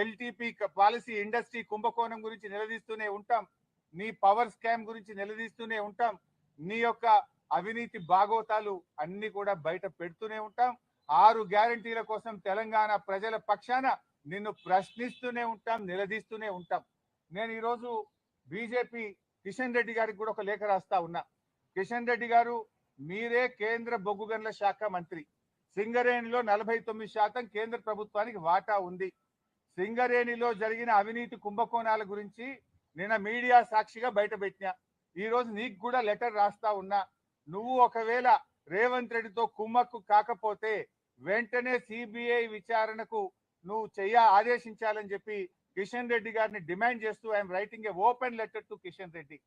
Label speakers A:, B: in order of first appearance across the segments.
A: LTP policy industry కుంభకోణం గురించి నిలదీస్తూనే ఉంటాం. మీ పవర్ స్కామ్ గురించి నిలదీస్తూనే ఉంటాం. నీ యొక్క అవినీతి భాగోతాలు అన్ని కూడా బయట పెడుతూనే ఉంటాం. ఆరు గ్యారంటీల కోసం తెలంగాణ ప్రజల పక్షాన నిన్ను ప్రశ్నిస్తూనే ఉంటాం నిలదీస్తూనే ఉంటాం. నేను ఈరోజు బీజేపీ కిషన్ రెడ్డి గారికి కూడా ఒక లేఖ రాస్తా ఉన్నా. కిషన్ రెడ్డి గారు మీరే కేంద్ర బొగ్గు గనుల శాఖ మంత్రి. సింగరేణిలో నలభై తొమ్మిది శాతం కేంద్ర ప్రభుత్వానికి వాటా ఉంది. సింగరేణిలో జరిగిన అవినీతి కుంభకోణాల గురించి నిన్న మీడియా సాక్షిగా బయటపెట్టినా ఈరోజు నీకు కూడా లెటర్ రాస్తా ఉన్నా. నువ్వు ఒకవేళ రేవంత్ రెడ్డితో కుమ్మక్కు కాకపోతే వెంటనే సిబిఐ విచారణకు నువ్వు చెయ్య ఆదేశించాలని చెప్పి కిషన్ రెడ్డి గారిని డిమాండ్ చేస్తూ I'm writing a open letter to Kishan Reddy.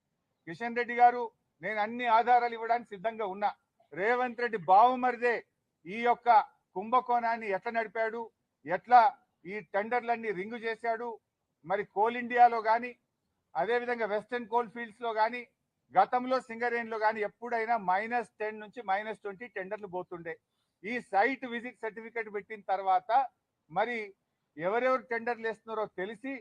A: Kishan Reddy గారు నేను అన్ని ఆధారాలు ఇవ్వడానికి సిద్ధంగా ఉన్నా. రేవంత్ రెడ్డి బావమరిదే ఈ యొక్క కుంభకోణాన్ని ఎట్లా నడిపాడు ఎట్లా ఈ టెండర్లన్నీ రింగు చేశాడు. మరి కోల్ ఇండియాలో కానీ అదేవిధంగా వెస్టర్న్ కోల్ ఫీల్డ్స్లో కానీ గతంలో సింగరేణిలో కానీ ఎప్పుడైనా మైనస్ టెన్ నుంచి మైనస్ ట్వంటీ టెండర్లు పోతుండే. ఈ సైట్ విజిట్ సర్టిఫికేట్ పెట్టిన తర్వాత మరి ఎవరెవరు టెండర్లు వేస్తున్నారో తెలిసి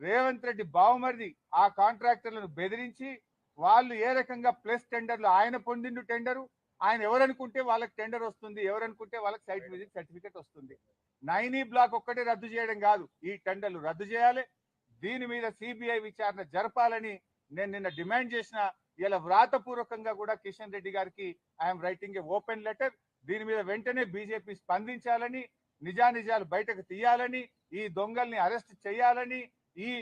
A: రేవంత్ రెడ్డి బావమరిది ఆ కాంట్రాక్టర్లను బెదిరించి వాళ్ళు ఏ రకంగా ప్లస్ టెండర్లు ఆయన పొందిండు టెండరు ఆయన ఎవరనుకుంటే వాళ్ళకి టెండర్ వస్తుంది ఎవరనుకుంటే వాళ్ళకి సైట్ విజిట్ సర్టిఫికేట్ వస్తుంది. నైనీ బ్లాక్ ఒక్కటే రద్దు చేయడం కాదు ఈ టెండర్లు రద్దు చేయాలి. దీని మీద సిబిఐ విచారణ జరపాలని నేను నిన్న డిమాండ్ చేసిన ఇలా వ్రాతపూర్వకంగా కూడా కిషన్ రెడ్డి గారికి I'm writing a open letter దీని మీద వెంటనే బీజేపీ స్పందించాలని నిజానిజాలు బయటకు తీయాలని ఈ దొంగల్ని అరెస్ట్ చేయాలని ఈ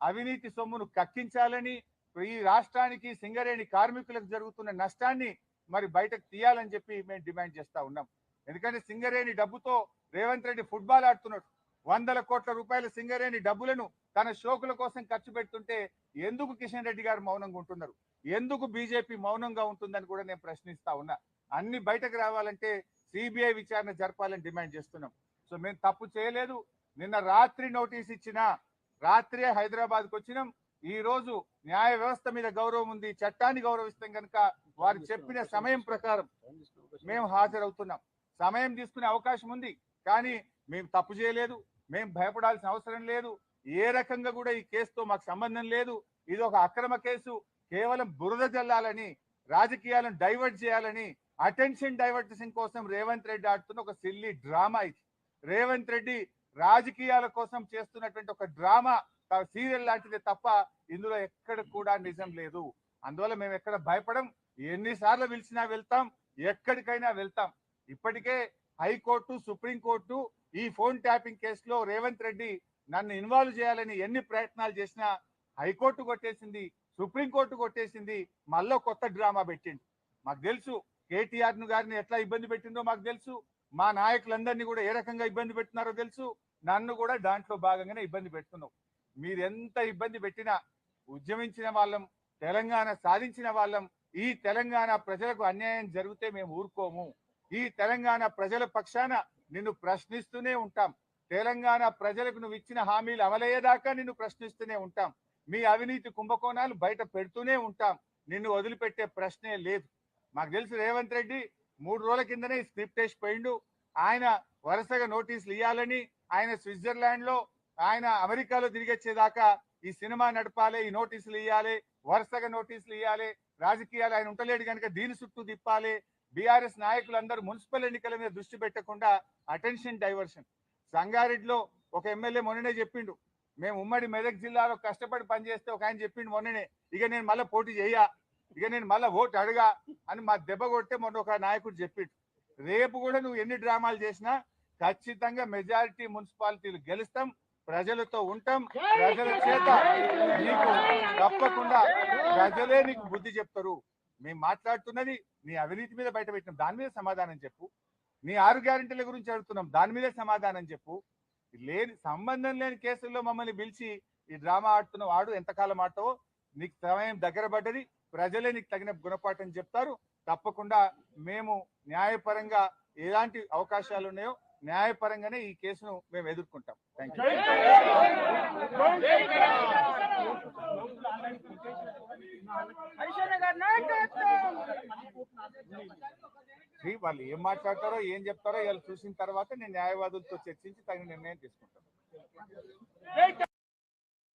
A: అవినీతి సొమ్మును కక్కించాలని ఈ రాష్ట్రానికి సింగరేణి కార్మికులకు జరుగుతున్న నష్టాన్ని మరి బయటకు తీయాలని చెప్పి మేము డిమాండ్ చేస్తా ఉన్నాం. ఎందుకంటే సింగరేణి డబ్బుతో రేవంత్ రెడ్డి ఫుట్బాల్ ఆడుతున్నాడు. వందల కోట్ల రూపాయల సింగరేణి డబ్బులను తన షోకుల కోసం ఖర్చు పెడుతుంటే ఎందుకు కిషన్ రెడ్డి గారు మౌనంగా ఉంటున్నారు? ఎందుకు బీజేపీ మౌనంగా ఉంటుందని కూడా నేను ప్రశ్నిస్తా ఉన్నా. అన్ని బయటకు రావాలంటే సిబిఐ విచారణ జరపాలని డిమాండ్ చేస్తున్నాం. సో మేము తప్పు చేయలేదు. నిన్న రాత్రి నోటీస్ ఇచ్చిన రాత్రే హైదరాబాద్కి వచ్చినాం. ఈ రోజు న్యాయ వ్యవస్థ మీద గౌరవం ఉంది చట్టాన్ని గౌరవిస్తాం కనుక వారు చెప్పిన సమయం ప్రకారం మేము హాజరవుతున్నాం. సమయం తీసుకునే అవకాశం ఉంది కానీ మేము తప్పు చేయలేదు మేము భయపడాల్సిన అవసరం లేదు. ఏ రకంగా కూడా ఈ కేసుతో మాకు సంబంధం లేదు. ఇది ఒక అక్రమ కేసు కేవలం బురద జల్లాలని రాజకీయాలను డైవర్ట్ చేయాలని అటెన్షన్ డైవర్టేషన్ కోసం రేవంత్ రెడ్డి ఆడుతున్న ఒక సిల్లీ డ్రామా ఇది. రేవంత్ రెడ్డి రాజకీయాల కోసం చేస్తున్నటువంటి ఒక డ్రామా సీరియల్ లాంటిదే తప్ప ఇందులో ఎక్కడ కూడా నిజం లేదు. అందువల్ల మేము ఎక్కడ భయపడం ఎన్నిసార్లు పిలిచినా వెళ్తాం ఎక్కడికైనా వెళ్తాం. ఇప్పటికే హైకోర్టు సుప్రీంకోర్టు ఈ ఫోన్ ట్యాపింగ్ కేసులో రేవంత్ రెడ్డి నన్ను ఇన్వాల్వ్ చేయాలని ఎన్ని ప్రయత్నాలు చేసినా హైకోర్టు కొట్టేసింది సుప్రీంకోర్టు కొట్టేసింది మళ్ళీ కొత్త డ్రామా పెట్టిండు. మాకు తెలుసు కేటీఆర్ను గారిని ఎట్లా ఇబ్బంది పెట్టిందో మాకు తెలుసు మా నాయకులందరినీ కూడా ఏ రకంగా ఇబ్బంది పెడుతున్నారో తెలుసు నన్ను కూడా దాంట్లో భాగంగానే ఇబ్బంది పెడుతున్నావు మీరు ఎంత ఇబ్బంది పెట్టినా ఉద్యమించిన వాళ్ళం తెలంగాణ సాధించిన వాళ్ళం ఈ తెలంగాణ ప్రజలకు అన్యాయం జరిగితే మేము ఊరుకోము. ఈ తెలంగాణ ప్రజల పక్షాన నిన్ను ప్రశ్నిస్తూనే ఉంటాం. తెలంగాణ ప్రజలకు నువ్వు ఇచ్చిన హామీలు అమలయ్యేదాకా నిన్ను ప్రశ్నిస్తూనే ఉంటాం. మీ అవినీతి కుంభకోణాలు బయట పెడుతూనే ఉంటాం. నిన్ను వదిలిపెట్టే ప్రశ్నే లేదు. మాకు తెలుసు రేవంత్ రెడ్డి మూడు రోజుల కిందనే స్క్రిప్ట్ వేసిపోయిండు. ఆయన వరుసగా నోటీసులు ఇవ్వాలని ఆయన స్విట్జర్లాండ్లో ఆయన అమెరికాలో తిరిగొచ్చేదాకా ఈ సినిమా నడపాలి ఈ నోటీసులు ఇవ్వాలి వరుసగా నోటీసులు ఇవ్వాలి రాజకీయాలు ఆయన ఉంటలేడు కనుక దీని చుట్టూ తిప్పాలి. బీఆర్ఎస్ నాయకులందరూ మున్సిపల్ ఎన్నికల మీద దృష్టి పెట్టకుండా అటెన్షన్ డైవర్షన్. సంగారెడ్డిలో ఒక ఎమ్మెల్యే మొన్ననే చెప్పిండు మేము ఉమ్మడి మెదక్ జిల్లాలో కష్టపడి పనిచేస్తే ఒక ఆయన చెప్పిండు మొన్ననే ఇక నేను మళ్ళీ పోటీ చేయ ఇక నేను మళ్ళీ ఓటు అడగా అని మా దెబ్బ కొట్టే మొన్న ఒక నాయకుడు చెప్పిండు. రేపు కూడా నువ్వు ఎన్ని డ్రామాలు చేసినా ఖచ్చితంగా మెజారిటీ మున్సిపాలిటీలు గెలుస్తాం ప్రజలతో ఉంటాం. ప్రజల చేత నీకు తప్పకుండా ప్రజలే నీకు బుద్ధి చెప్తారు. మేము మాట్లాడుతున్నది నీ అవినీతి మీద బయట పెట్టినాం దాని మీద సమాధానం చెప్పు. నీ ఆరు గ్యారెంటీల గురించి అడుగుతున్నాం. దాని మీదే సమాధానం చెప్పు. లేని సంబంధం లేని కేసుల్లో మమ్మల్ని పిలిచి ఈ డ్రామా ఆడుతున్న వాడు ఎంతకాలం ఆడతావో నీకు సమయం దగ్గర పడ్డది. ప్రజలే నీకు తగిన గుణపాఠం చెప్తారు. తప్పకుండా మేము న్యాయపరంగా ఎలాంటి అవకాశాలు ఉన్నాయో న్యాయపరంగానే ఈ కేసును మేము ఎదుర్కొంటాం. థ్యాంక్ యూ వాళ్ళు ఏం మాట్లాడతారో ఏం చెప్తారో ఇలా చూసిన తర్వాత నేను న్యాయవాదులతో చర్చించి తగిన నిర్ణయం తీసుకుంటాను.